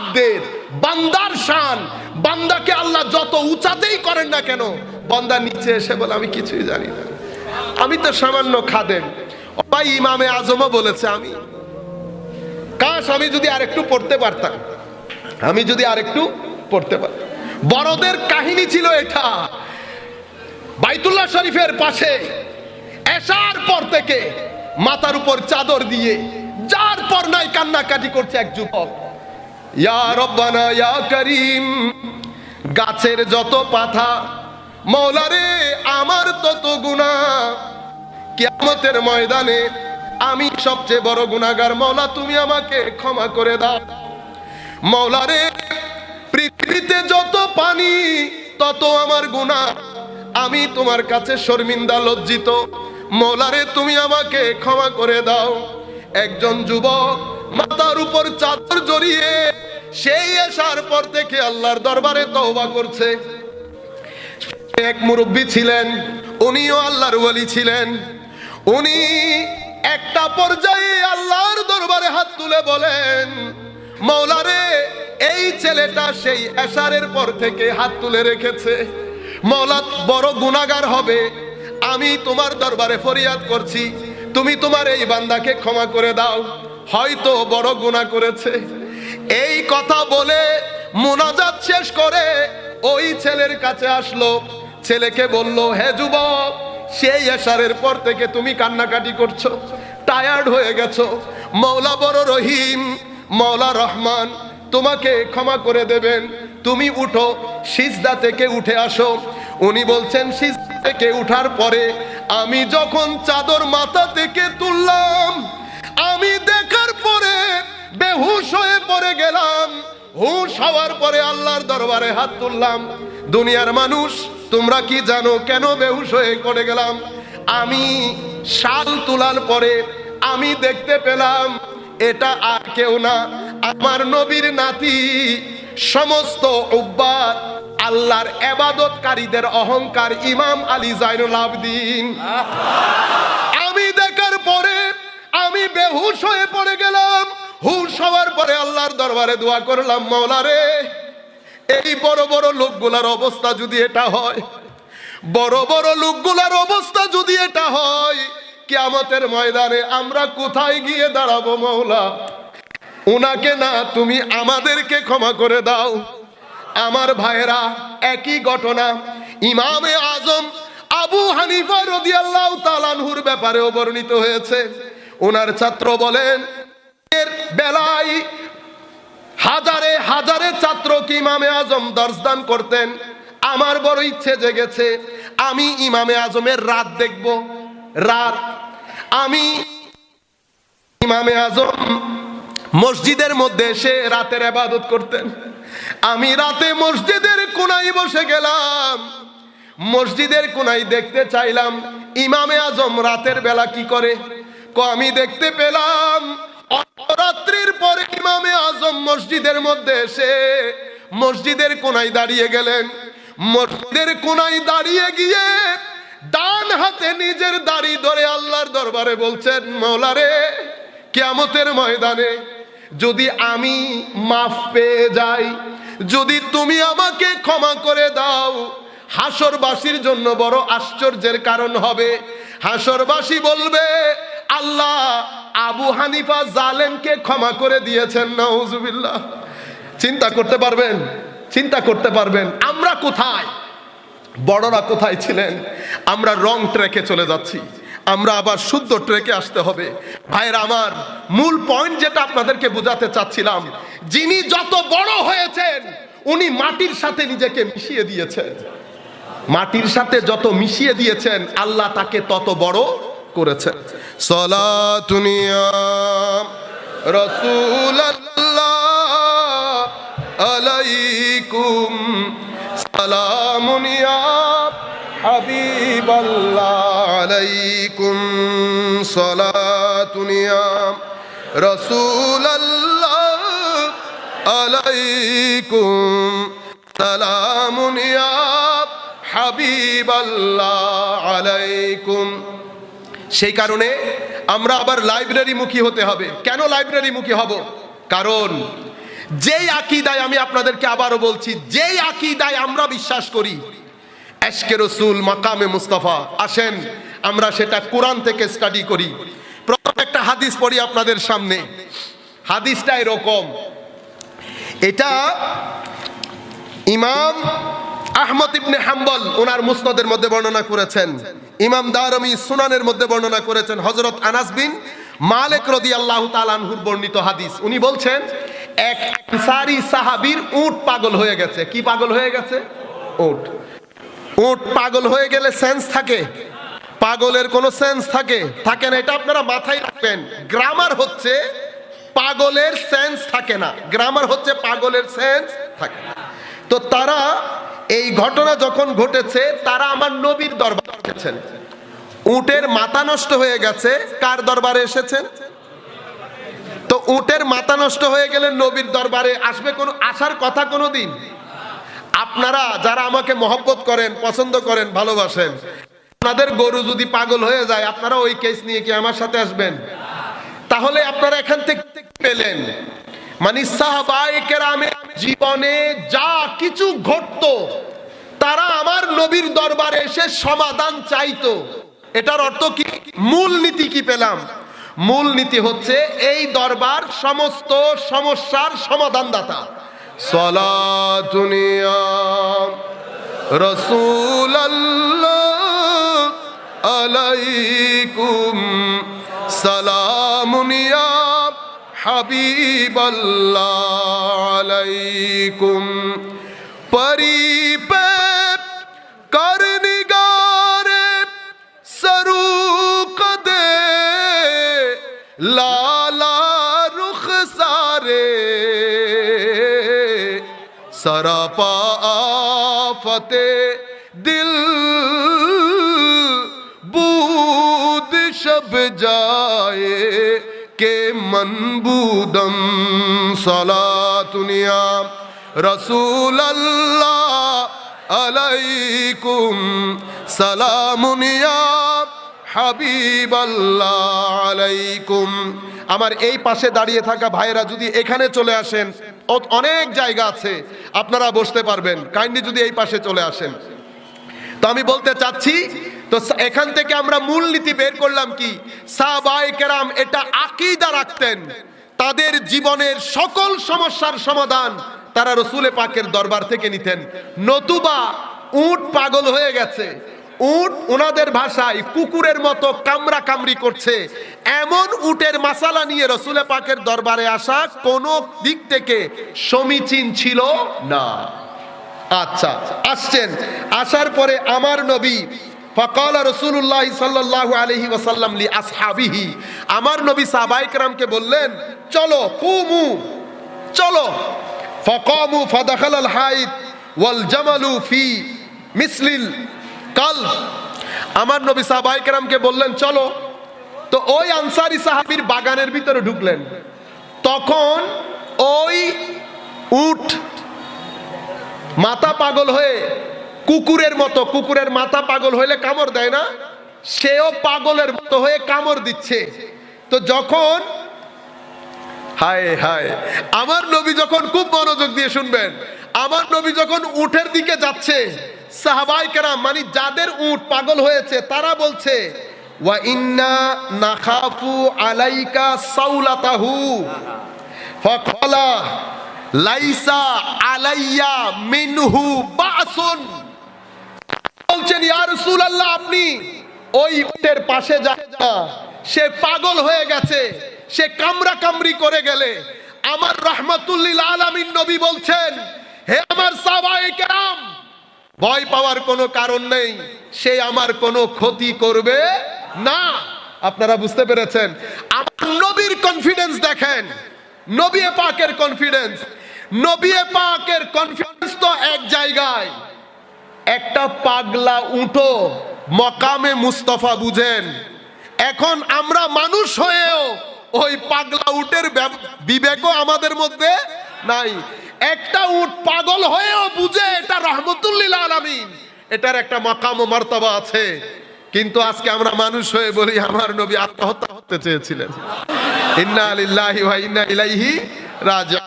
আব্দের বান্দার শান। বান্দাকে আল্লাহ যত উঁচাতেই করেন না কেন, বান্দা নিচে এসে বলে, আমি কিছুই জানি না। আমি তো সামান্য খাদেম। ভাই, ইমামে আজমও বলেছে, আমি কাশ, আমি যদি আরেকটু পড়তে পারতাম। আমি যদি আরেকটু পড়তে পারতাম। বড়দের কাহিনী ছিল এটা। বাইতুল্লাহ শরীফের পাশে এসার পর থেকে মাথার উপর চাদর দিয়ে, যার পর নাই কান্নাকাটি করছে এক যুবক। ইয়া ইয়া করিম, গাছের যত পাথা মৌলারে, আমার তত গুণা। কিয়ামতের ময়দানে আমি সবচেয়ে বড় গুণাগার, মৌলা, তুমি আমাকে ক্ষমা করে দাও। মৌলারে, পৃথিবীতে যত পানি, তত আমার গুণা। আমি তোমার কাছে শর্মিন্দা লজ্জিত। মৌলারে, তুমি আমাকে ক্ষমা করে দাও। একজন যুবক মাথার উপর চাদর জড়িয়ে সেই আসার পর থেকে আল্লাহর দরবারে তওবা করছে। এক মুরব্বী ছিলেন, উনিও আল্লাহর ওয়ালি ছিলেন। উনি একটা পর্যায়ে আল্লাহর দরবারে হাত তুলে বলেন মৌলারে এই ছেলেটা সেই এশারের পর থেকে হাত তুলে রেখেছে। মৌলা বড় গুনাগার হবে। আমি তোমার দরবারে ফরিয়াদ করছি। তুমি তোমার এই বান্দাকে ক্ষমা করে দাও। হয়তো বড় গুনাহ করেছে। এই কথা বলে মোনাজাত শেষ করে ওই ছেলের কাছে আসলো। ছেলেকে বলল, হে যুবক, সেই এশারের পর থেকে তুমি কান্নাকাটি করছ টায়ার্ড হয়ে গেছো। মৌলা বড় রহিম মৌলা রহমান, তোমাকে ক্ষমা করে দেবেন। তুমি উঠো, সিজদা থেকে উঠে আসো। উনি বলছেন, সিজদা থেকে উঠার পরে আমি যখন চাদর মাথা থেকে তুললাম, আমি দেখার পরে বেহুশ হয়ে পড়ে গেলাম। হুশ হওয়ার পরে আল্লাহর দরবারে হাত তুললাম। দুনিয়ার মানুষ, তোমরা কি জানো কেন বেহুশ হয়ে পড়ে গেলাম? আমি শাল তোলার পরে আমি দেখতে পেলাম, এটা আর কেউ না। আমার নবীর নাতি, সমস্ত উব্বাদ আল্লাহর এবাদতকারীদের অহংকার ইমাম আলী জাইনুল আবদিন। আমি দেখার পরে আমি বেহুশ হয়ে পড়ে গেলাম। হুশ হওয়ার পরে আল্লাহর দরবারে দোয়া করলাম মাওলারে এই বড় বড় লোকগুলার অবস্থা যদি এটা হয়, বড় বড় লোকগুলার অবস্থা যদি এটা হয়, কিয়ামতের ময়দানে আমরা কোথায় গিয়ে দাঁড়াবো মাওলা উনাকে না, তুমি আমাদেরকে ক্ষমা করে দাও। আমার ভাইয়েরা, একই ঘটনা। ইমামে আজম আবু হানিফা রদিয়াল্লাহু তালানহুর ব্যাপারেও বর্ণিত হয়েছে। ওনার ছাত্র বলেন, এর বেলায় হাজারে হাজারে ছাত্রকে ইমামে আজম দর্শদান করতেন। আমার বড় ইচ্ছে জেগেছে, আমি ইমামে আজমের রাত দেখব। রাত, আমি ইমামে আজম মসজিদের মধ্যে এসে রাতের আবাদত করতেন। আমি রাতে মসজিদের কোনায় বসে গেলাম। মসজিদের কোনায় দেখতে চাইলাম, ইমামে আজম রাতের বেলা কি করে? আমি দেখতে পেলাম রাত্রির পরে ইমামে আজম মসজিদের মধ্যে এসে মসজিদের কোনায় দাঁড়িয়ে গেলেন। মসজিদের কোনায় দাঁড়িয়ে গিয়ে ডান হাতে নিজের দাড়ি ধরে আল্লাহর দরবারে বলছেন মৌলারে কেয়ামতের ময়দানে যদি আমি মাফ পেয়ে যাই যদি তুমি আমাকে ক্ষমা করে দাও, হাসরবাসীর জন্য বড় আশ্চর্যের কারণ হবে। হাসরবাসী বলবে, আল্লাহ, আবু হানিফা জালেমকে ক্ষমা করে দিয়েছেন, নাউজুবিল্লাহ। চিন্তা করতে পারবেন, চিন্তা করতে পারবেন, আমরা কোথায়? বড়রা কোথায় ছিলেন? আমরা রং ট্রেকে চলে যাচ্ছি। আমরা আবার শুদ্ধ ট্রেকে আসতে হবে। ভাইয়ের, আমার মূল পয়েন্ট যেটা আপনাদেরকে বোঝাতে চাচ্ছিলাম, যিনি যত বড় হয়েছেন, উনি মাটির সাথে নিজেকে মিশিয়ে দিয়েছেন। মাটির সাথে যত মিশিয়ে দিয়েছেন, আল্লাহ তাকে তত বড় করেছেন। সলাতুনিয়া রসুল আলাইকুম সালামুনিয়া হাবিব আলাইকুম সলাতুনিয়া রসুল আলাইকুম সালামুনিয়া হাবিব আলাইকুম। সেই কারণে আমরা আবার লাইব্রেরি মুখী হতে হবে। কেন লাইব্রেরি মুখী হব? কারণ যেই আকিদায় আমি আপনাদেরকে আবারও বলছি, যেই আকিদায় আমরা বিশ্বাস করি এশকে রসুল মাকামে মুস্তাফা, আসেন, আমরা সেটা কোরআন থেকে স্টাডি করি। প্রথম একটা হাদিস পড়ি আপনাদের সামনে। হাদিসটা এরকম। এটা ইমাম আহমদ ইবনে হাম্বল ওনার মুসনদের মধ্যে বর্ণনা করেছেন। ইমাম দারমি সুনানের মধ্যে বর্ণনা করেছেন হজরত আনাস বিন মালিক রদি আল্লাহ তালানহুর বর্ণিত হাদিস। উনি বলছেন, এক আনসারি সাহাবীর উট পাগল হয়ে গেছে। কি পাগল হয়ে গেছে? উট। উট পাগল হয়ে গেলে সেন্স থাকে। পাগলের কোনো সেন্স থাকে। থাকে না, এটা আপনারা মাথায় রাখবেন। গ্রামার হচ্ছে পাগলের সেন্স থাকে না। গ্রামার হচ্ছে পাগলের সেন্স থাকে তো তারা এই ঘটনা যখন ঘটেছে, তারা আমার নবীর দরবারে এসেছেন। উটের মাথা নষ্ট হয়ে গেছে। কার দরবারে এসেছেন? তো উটের মাথা নষ্ট হয়ে গেলে নবীর দরবারে আসবে কোনো আসার কথা কোনো দিন আপনারা যারা আমাকে মহব্বত করেন, পছন্দ করেন, ভালোবাসেন, আপনাদের গরু যদি পাগল হয়ে যায়, আপনারা ওই কেস নিয়ে কি আমার সাথে আসবেন? তাহলে আপনারা এখান থেকে পেলেন। মানে সাহাবায়ে কেরামের জীবনে যা কিছু ঘটতো, তারা আমার নবীর দরবারে এসে সমাধান চাইতো। এটার অর্থ কি? মূল নীতি কি পেলাম? মূল নীতি হচ্ছে, এই দরবার সমস্ত সমস্যার সমাধানদাতা। সলাতুনিয়া রসুল আলাইকুম সালামুনিয়া হাবিব আলাইকুম পরিপে করনিগারে সরু কদে লালা সরাপা আফতে দিল বুদ শব যায় কে মনবুদম সলাতুনিয়া রসুল আলাইকুম সালামুনিয়া হাবিবাল্লাহ আলাইকুম। আমার এই পাশে দাঁড়িয়ে থাকা ভাইরা যদি এখানে চলে আসেন অনেক জায়গা আছে, আপনারা বসতে পারবেন। কাইন্ডলি যদি এই পাশে চলে আসেন। তো আমি বলতে চাচ্ছি, তো এখান থেকে আমরা মূলনীতি বের করলাম কি? সাহাবায়ে এটা আকিদা রাখতেন। তাদের জীবনের সকল সমস্যার সমাধান তারা রসুলে পাকের দরবার থেকে নিতেন। নতুবা উট পাগল হয়ে গেছে। উট ওনাদের ভাষায় কুকুরের মতো কামরা কামড়ি করছে। এমন উটের মাসালা নিয়ে রসুলে পাকের দরবারে আসা কোনো দিক থেকে সমীচীন ছিল না। আচ্ছা আসছেন। আসার পরে আমার নবী ফকাল রসুল্লাহ সাল্লাহ আলহি ওসাল্লাম লি আসহাবিহি, আমার নবী সাহবাইকরামকে বললেন, চলো, কুমু, চলো। ফকামু ফদাখাল হাইদ ওয়াল জামালু ফি মিসলিল কাল আমার নবী সাহবাইকরামকে বললেন, চলো। তো ওই আনসারি সাহাবির বাগানের ভিতরে ঢুকলেন। তখন ওই উঠ মাথা পাগল হয়ে কুকুরের মতো, কুকুরের মাথা পাগল হইলে কামড় দেয় না, সেও পাগলের মতো হয়ে কামড় দিচ্ছে। তো যখন, হায় হায়, আমার নবী যখন খুব মনোযোগ দিয়ে শুনবেন, আমার নবী যখন উঠের দিকে যাচ্ছে সাহাবাই কেরাম মানে যাদের উট পাগল হয়েছে, তারা বলছে ইন্না আলাইকা লাইসা আলাইয়া বলছেন আপনি ওই উটের পাশে যান সে পাগল হয়ে গেছে, সে কামরা কামরি করে গেলে। আমার রহমাতুল্লিল আলামিন নবী বলছেন, হে আমার সাহাবায়ে কেরাম ভয় পাওয়ার কোনো কারণ নেই। সে আমার কোনো ক্ষতি করবে না। আপনারা বুঝতে পেরেছেন? আমার নবীর কনফিডেন্স দেখেন। নবী পাকের কনফিডেন্স নবী পাকের কনফিডেন্স তো এক জায়গায়। একটা পাগলা উঠো মকামে মুস্তফা বুঝেন। এখন আমরা মানুষ হয়েও ওই পাগলা উটের বিবেকও আমাদের মধ্যে নাই। একটা উট পাগল হয়েও বুঝে এটা রহমতুল্লিল আলমিন। এটার একটা মাকাম ও মর্তবা আছে। কিন্তু আজকে আমরা মানুষ হয়ে বলি, আমার নবী আত্মহত্যা হতে চেয়েছিলেন। ইন্না আলিল্লাহি ইন্না ইলাইহি রাজিউন।